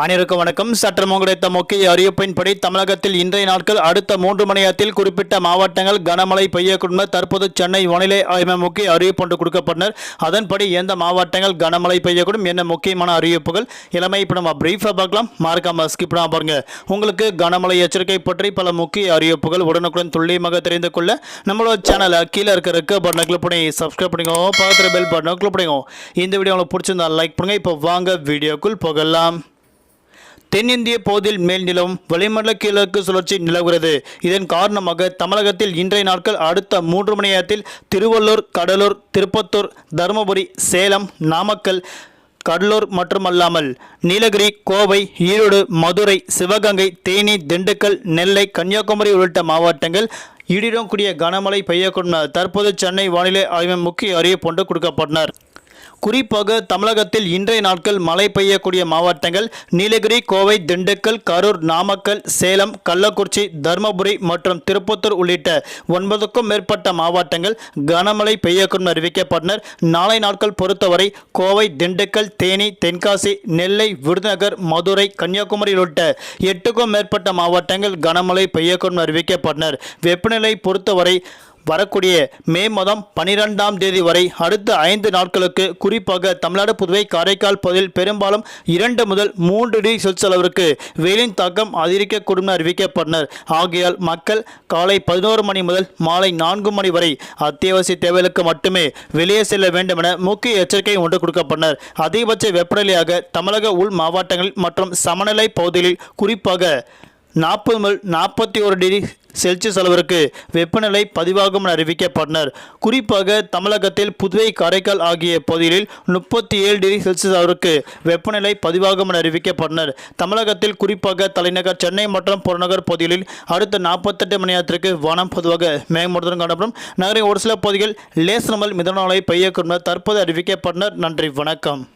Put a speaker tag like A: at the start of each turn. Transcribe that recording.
A: அனைவருக்கும் வணக்கம். சற்றம் கிடைத்த முக்கிய அறிவிப்பின்படி தமிழகத்தில் இன்றைய நாட்கள் அடுத்த மூன்று மணி நேரத்தில் குறிப்பிட்ட மாவட்டங்கள் கனமழை பெய்யக்கூடும் தற்போது சென்னை வானிலை ஆய்வு முக்கிய அறிவிப்பு ஒன்று கொடுக்கப்பட்டனர் அதன்படி எந்த மாவட்டங்கள் கனமழை பெய்யக்கூடும் என்ன முக்கியமான அறிவிப்புகள் இளமை இப்போ நம்ம பிரீஃபாக பார்க்கலாம். மார்க்காம ஸ்கிப் பாருங்க. உங்களுக்கு கனமழை எச்சரிக்கை பற்றி பல முக்கிய அறிவிப்புகள் உடனுக்குடன் துல்லியமாக தெரிந்து கொள்ள நம்மளோட சேனலை கீழே இருக்க இருக்க பட்டனை கிளிக் பண்ணி சப்ஸ்கிரைப் பண்ணிக்கோங்க பக்கத்தில் பெல் பட்டனை கிளிக் பண்ணிக்கோங்க இந்த வீடியோ உங்களுக்கு பிடிச்சிருந்தா லைக் பண்ணுங்கள் இப்போ வாங்க வீடியோக்குள் போகலாம். தென்னிந்திய பகுதியில் மேல் நிலவும் வளிமண்டல கிழக்கு சுழற்சி நிலவுகிறது. இதன் காரணமாக தமிழகத்தில் இன்றைய நாட்கள் அடுத்த மூன்று மணி நேரத்தில் திருவள்ளூர் கடலூர் திருப்பத்தூர் தருமபுரி சேலம் நாமக்கல் கடலூர் மட்டுமல்லாமல் நீலகிரி கோவை ஈரோடு மதுரை சிவகங்கை தேனி திண்டுக்கல் நெல்லை கன்னியாகுமரி உள்ளிட்ட மாவட்டங்கள் இடியுடன் கூடிய கனமழை பெய்யக்கூடும் தற்போது சென்னை வானிலை ஆய்வு முக்கிய அறிவிப்பு ஒன்று கொடுக்கப்பட்டனர் குறிப்பாக தமிழகத்தில் இன்றைய நாட்கள் மழை பெய்யக்கூடிய மாவட்டங்கள் நீலகிரி கோவை திண்டுக்கல் கரூர் நாமக்கல் சேலம் கள்ளக்குறிச்சி தருமபுரி மற்றும் திருப்பத்தூர் உள்ளிட்ட ஒன்பதுக்கும் மேற்பட்ட மாவட்டங்கள் கனமழை பெய்யக்கூடும் அறிவிக்கப்பட்டனர். நாளை நாட்கள் பொறுத்தவரை கோவை திண்டுக்கல் தேனி தென்காசி நெல்லை விருதுநகர் மதுரை கன்னியாகுமரி உள்ளிட்ட எட்டுக்கும் மேற்பட்ட மாவட்டங்கள் கனமழை பெய்யக்கூடும் அறிவிக்கப்பட்டனர். வெப்பநிலை பொறுத்தவரை வரக்கூடிய மே மாதம் பனிரெண்டாம் தேதி வரை அடுத்த ஐந்து நாட்களுக்கு குறிப்பாக தமிழ்நாடு புதுவை காரைக்கால் பகுதியில் பெரும்பாலும் இரண்டு முதல் மூன்று டிகிரி செல்சியஸ் அளவிற்கு வெயிலின் தாக்கம் அதிகரிக்கக்கூடும் என அறிவிக்கப்பட்டனர். ஆகையால் மக்கள் காலை பதினோரு மணி முதல் மாலை நான்கு மணி வரை அத்தியாவசிய தேவைகளுக்கு மட்டுமே வெளியே செல்ல வேண்டும் என முக்கிய எச்சரிக்கை ஒன்று கொடுக்கப்பட்டனர். அதிகபட்ச வெப்பநிலையாக தமிழக உள் மாவட்டங்கள் மற்றும் சமநிலை பகுதிகளில் குறிப்பாக நாற்பது முதல் நாற்பத்தி ஒரு டிகிரி செல்சியஸ் அளவிற்கு வெப்பநிலை பதிவாகும் என அறிவிக்கப்பட்டனர். குறிப்பாக தமிழகத்தில் புதுவை காரைக்கால் ஆகிய பகுதிகளில் முப்பத்தி ஏழு டிகிரி செல்சியஸ் அளவிற்கு வெப்பநிலை பதிவாகும் என அறிவிக்கப்பட்டனர். தமிழகத்தில் குறிப்பாக தலைநகர் சென்னை மற்றும் புறநகர் பகுதிகளில் அடுத்த நாற்பத்தெட்டு மணி நேரத்திற்கு வானம் பொதுவாக மேகமூட்டத்துடன் காணப்படும். நகரின் ஒரு சில பகுதிகள் லேசனமல் மிதமான மழை பெய்யக்கூடும் தற்போது அறிவிக்கப்பட்டனர். நன்றி வணக்கம்.